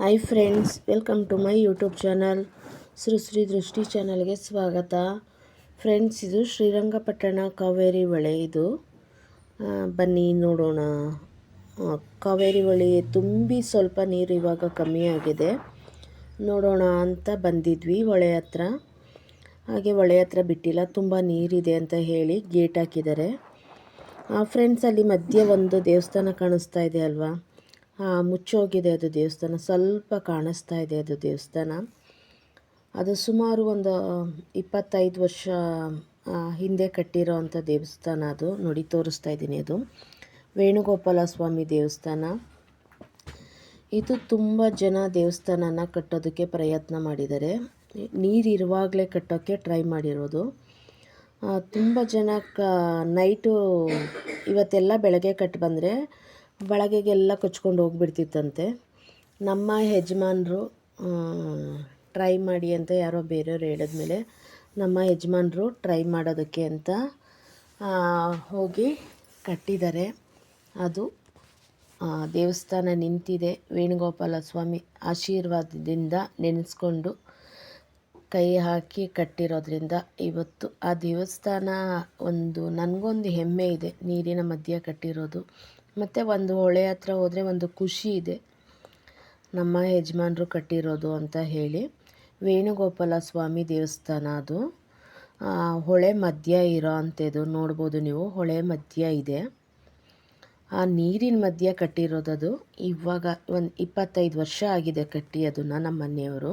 Hi friends welcome to my YouTube channel Shri Drishti ಚಾನಲ್ಗೆ ಸ್ವಾಗತ. Friends ಇದು ಶ್ರೀರಂಗಪಟ್ಟಣ ಕಾವೇರಿ ಹೊಳೆ ಇದು. ಬನ್ನಿ ನೋಡೋಣ. ಕಾವೇರಿ ಹೊಳೆ ತುಂಬಿ ಸ್ವಲ್ಪ ನೀರು ಇವಾಗ ಕಮ್ಮಿ ಆಗಿದೆ. ನೋಡೋಣ ಅಂತ ಬಂದಿದ್ವಿ ಹೊಳೆ ಹತ್ರ. ಹಾಗೆ ಹೊಳೆ ಹತ್ರ ಬಿಟ್ಟಿಲ್ಲ, ತುಂಬ ನೀರಿದೆ ಅಂತ ಹೇಳಿ ಗೇಟ್ ಹಾಕಿದ್ದಾರೆ. ಫ್ರೆಂಡ್ಸ್ ಅಲ್ಲಿ ಮಧ್ಯೆ ಒಂದು ದೇವಸ್ಥಾನ ಕಾಣಿಸ್ತಾ ಇದೆ ಅಲ್ವಾ? ಮುಚ್ಚೋಗಿದೆ ಅದು ದೇವಸ್ಥಾನ. ಸ್ವಲ್ಪ ಕಾಣಿಸ್ತಾ ಇದೆ ಅದು ದೇವಸ್ಥಾನ. ಅದು ಸುಮಾರು ಒಂದು ಇಪ್ಪತ್ತೈದು ವರ್ಷ ಹಿಂದೆ ಕಟ್ಟಿರೋ ಅಂಥ ದೇವಸ್ಥಾನ ಅದು. ನೋಡಿ, ತೋರಿಸ್ತಾ ಇದ್ದೀನಿ ಅದು. ವೇಣುಗೋಪಾಲ ಸ್ವಾಮಿ ದೇವಸ್ಥಾನ. ಇದು ತುಂಬ ಜನ ದೇವಸ್ಥಾನನ ಕಟ್ಟೋದಕ್ಕೆ ಪ್ರಯತ್ನ ಮಾಡಿದ್ದಾರೆ. ನೀರಿರುವಾಗಲೇ ಕಟ್ಟೋಕ್ಕೆ ಟ್ರೈ ಮಾಡಿರೋದು. ತುಂಬ ಜನ ಕ, ನೈಟು ಇವತ್ತೆಲ್ಲ ಬೆಳಗ್ಗೆ ಕಟ್ಟಿ ಬಂದರೆ ಬೆಳಗ್ಗೆಗೆಲ್ಲ ಕೊಚ್ಕೊಂಡು ಹೋಗ್ಬಿಡ್ತಿತ್ತಂತೆ. ನಮ್ಮ ಯಜಮಾನ್ರು ಟ್ರೈ ಮಾಡಿ ಅಂತ ಯಾರೋ ಬೇರೆಯವ್ರು ಹೇಳಿದ್ಮೇಲೆ ನಮ್ಮ ಯಜಮಾನ್ರು ಟ್ರೈ ಮಾಡೋದಕ್ಕೆ ಅಂತ ಹೋಗಿ ಕಟ್ಟಿದ್ದಾರೆ. ಅದು ದೇವಸ್ಥಾನ ನಿಂತಿದೆ. ವೇಣುಗೋಪಾಲ ಸ್ವಾಮಿ ಆಶೀರ್ವಾದದಿಂದ ನೆನೆಸ್ಕೊಂಡು ಕೈ ಹಾಕಿ ಕಟ್ಟಿರೋದ್ರಿಂದ ಇವತ್ತು ಆ ದೇವಸ್ಥಾನ ಒಂದು, ನನಗೊಂದು ಹೆಮ್ಮೆ ಇದೆ ನೀರಿನ ಮಧ್ಯೆ ಕಟ್ಟಿರೋದು. ಮತ್ತು ಒಂದು ಹೊಳೆ ಹತ್ರ ಹೋದರೆ ಒಂದು ಖುಷಿ ಇದೆ. ನಮ್ಮ ಯಜಮಾನ್ರು ಕಟ್ಟಿರೋದು ಅಂತ ಹೇಳಿ ವೇಣುಗೋಪಾಲ ಸ್ವಾಮಿ ದೇವಸ್ಥಾನ ಅದು. ಹೊಳೆ ಮಧ್ಯ ಇರೋ ಅಂಥದ್ದು ನೋಡ್ಬೋದು ನೀವು. ಹೊಳೆ ಮಧ್ಯ ಇದೆ. ಆ ನೀರಿನ ಮಧ್ಯ ಕಟ್ಟಿರೋದದು. ಇವಾಗ ಒಂದು ಇಪ್ಪತ್ತೈದು ವರ್ಷ ಆಗಿದೆ ಕಟ್ಟಿ ಅದನ್ನು ನಮ್ಮ ಮನೆಯವರು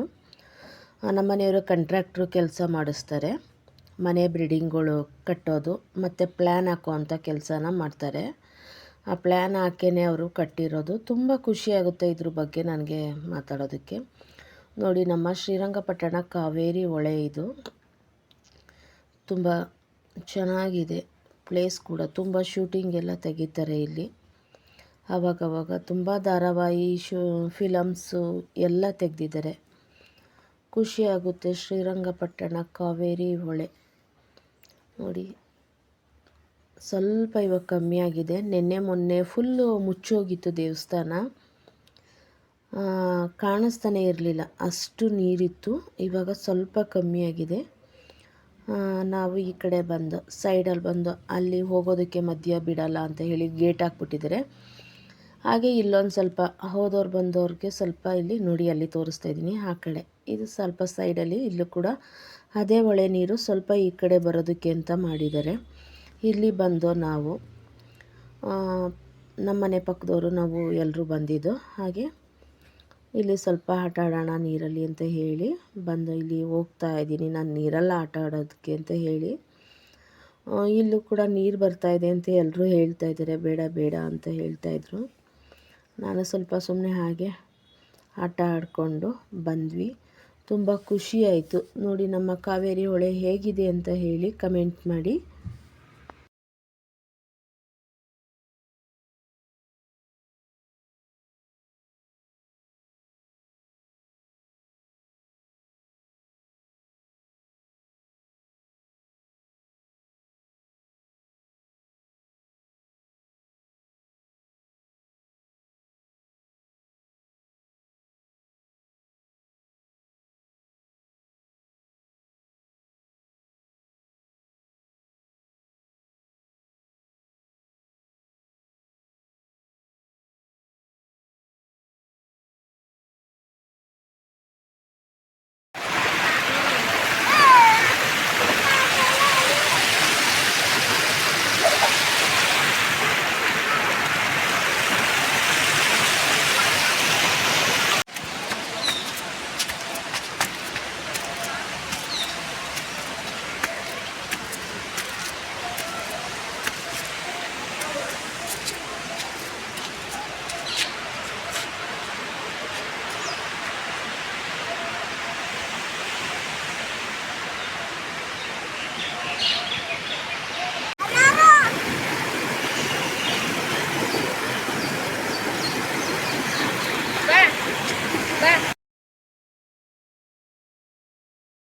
ನಮ್ಮ ಮನೆಯವರು ಕಂಟ್ರಾಕ್ಟ್ರು ಕೆಲಸ ಮಾಡಿಸ್ತಾರೆ. ಮನೆ ಬಿಲ್ಡಿಂಗ್ಗಳು ಕಟ್ಟೋದು ಮತ್ತು ಪ್ಲ್ಯಾನ್ ಹಾಕುವಂಥ ಕೆಲಸನ ಮಾಡ್ತಾರೆ. ಆ ಪ್ಲ್ಯಾನ್ ಹಾಕೇನೆ ಅವರು ಕಟ್ಟಿರೋದು. ತುಂಬ ಖುಷಿಯಾಗುತ್ತೆ ಇದ್ರ ಬಗ್ಗೆ ನನಗೆ ಮಾತಾಡೋದಕ್ಕೆ. ನೋಡಿ, ನಮ್ಮ ಶ್ರೀರಂಗಪಟ್ಟಣ ಕಾವೇರಿ ಹೊಳೆ ಇದು. ತುಂಬ ಚೆನ್ನಾಗಿದೆ ಪ್ಲೇಸ್ ಕೂಡ. ತುಂಬ ಶೂಟಿಂಗ್ ಎಲ್ಲ ತೆಗಿತಾರೆ ಇಲ್ಲಿ. ಆವಾಗವಾಗ ತುಂಬ ಧಾರಾವಾಹಿ, ಶೂ ಫಿಲಮ್ಸು ಎಲ್ಲ ತೆಗೆದಿದ್ದಾರೆ. ಖುಷಿಯಾಗುತ್ತೆ ಶ್ರೀರಂಗಪಟ್ಟಣ ಕಾವೇರಿ ಹೊಳೆ. ನೋಡಿ ಸ್ವಲ್ಪ ಇವಾಗ ಕಮ್ಮಿ ಆಗಿದೆ. ನಿನ್ನೆ ಮೊನ್ನೆ ಫುಲ್ಲು ಮುಚ್ಚೋಗಿತ್ತು ದೇವಸ್ಥಾನ. ಕಾಣಿಸ್ತಾನೆ ಇರಲಿಲ್ಲ. ಅಷ್ಟು ನೀರಿತ್ತು. ಇವಾಗ ಸ್ವಲ್ಪ ಕಮ್ಮಿಯಾಗಿದೆ ನಾವು ಈ ಕಡೆ ಬಂದು ಸೈಡಲ್ಲಿ ಬಂದು, ಅಲ್ಲಿ ಹೋಗೋದಕ್ಕೆ ಮಧ್ಯ ಬಿಡಲ್ಲ ಅಂತ ಹೇಳಿ ಗೇಟ್ ಹಾಕ್ಬಿಟ್ಟಿದ್ದಾರೆ. ಹಾಗೆ ಇಲ್ಲೊಂದು ಸ್ವಲ್ಪ ಹೋದವ್ರು ಬಂದವ್ರಿಗೆ ಸ್ವಲ್ಪ ಇಲ್ಲಿ ನೋಡಿ ಅಲ್ಲಿ ತೋರಿಸ್ತಾ ಇದ್ದೀನಿ. ಆ ಕಡೆ. ಇದು ಸ್ವಲ್ಪ ಸೈಡಲ್ಲಿ ಇಲ್ಲೂ ಕೂಡ ಅದೇ ಹೊಳೆ ನೀರು ಸ್ವಲ್ಪ ಈ ಕಡೆ ಬರೋದಕ್ಕೆ ಅಂತ ಮಾಡಿದ್ದಾರೆ. ಇಲ್ಲಿ ಬಂದು ನಾವು ನಮ್ಮನೆ ಪಕ್ಕದವರು ನಾವು ಎಲ್ಲರೂ ಬಂದಿದ್ದು. ಹಾಗೆ ಇಲ್ಲಿ ಸ್ವಲ್ಪ ಆಟ ಆಡೋಣ ನೀರಲ್ಲಿ ಅಂತ ಹೇಳಿ ಬಂದು ಇಲ್ಲಿ ಹೋಗ್ತಾ ಇದ್ದೀನಿ. ನಾನು ನೀರಲ್ಲಿ ಆಟ ಆಡೋದಕ್ಕೆ ಅಂತ ಹೇಳಿ ಇಲ್ಲೂ ಕೂಡ ನೀರು ಬರ್ತಾ ಇದೆ ಅಂತ ಎಲ್ಲರೂ ಹೇಳ್ತಾ ಇದ್ದಾರೆ. ಬೇಡ ಬೇಡ ಅಂತ ಹೇಳ್ತಾಯಿದ್ರು ನಾನು ಸ್ವಲ್ಪ ಸುಮ್ಮನೆ ಹಾಗೆ ಆಟ ಆಡಿಕೊಂಡು ಬಂದ್ವಿ. ತುಂಬ ಖುಷಿ ಆಯಿತು. ನೋಡಿ ನಮ್ಮ ಕಾವೇರಿ ಹೊಳೆ ಹೇಗಿದೆ ಅಂತ ಹೇಳಿ ಕಮೆಂಟ್ ಮಾಡಿ.